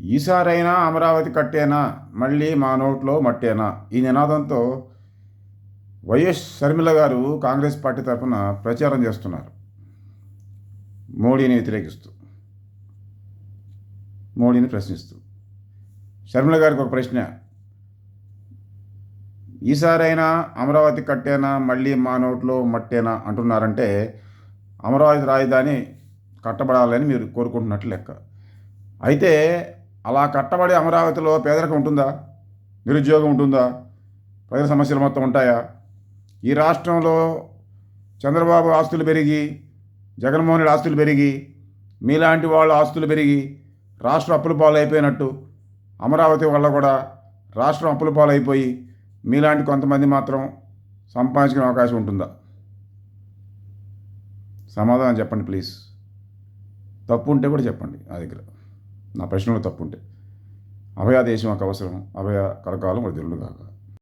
ఈసారైనా అమరావతి కట్టేనా? మళ్ళీ మా నోట్లో మట్టేనా? ఈ నినాదంతో వైఎస్ షర్మిల గారు కాంగ్రెస్ పార్టీ తరఫున ప్రచారం చేస్తున్నారు. మోడీని వ్యతిరేకిస్తూ. మోడీని ప్రశ్నిస్తూ. షర్మిల గారికి ఒక ప్రశ్న. ఈసారైనా అమరావతి కట్టేనా? మళ్ళీ మా నోట్లో మట్టేనా? అంటున్నారంటే అమరావతి రాజధాని కట్టబడాలని మీరు కోరుకుంటున్నట్లు లెక్క. అయితే అలా కట్టబడి అమరావతిలో పేదరికం ఉంటుందా? నిరుద్యోగం ఉంటుందా? ప్రజల సమస్యలు మొత్తం ఉంటాయా? ఈ రాష్ట్రంలో చంద్రబాబు ఆస్తులు పెరిగి జగన్మోహన్ రెడ్డి ఆస్తులు పెరిగి మీలాంటి వాళ్ళ ఆస్తులు పెరిగి రాష్ట్రం అప్పుల పాలైపోయినట్టు అయిపోయినట్టు అమరావతి వల్ల కూడా రాష్ట్రం అప్పుల పాలైపోయి అయిపోయి మీలాంటి కొంతమంది మాత్రం సంపాదించుకునే అవకాశం ఉంటుందా? సమాధానం చెప్పండి ప్లీజ్. తప్పు ఉంటే కూడా చెప్పండి నా దగ్గర. నా ప్రశ్నలో తప్పు ఉంటే అభయ దేశం ఒక అవసరం. అభయ కలకాలం వర్ధిల్లు కాక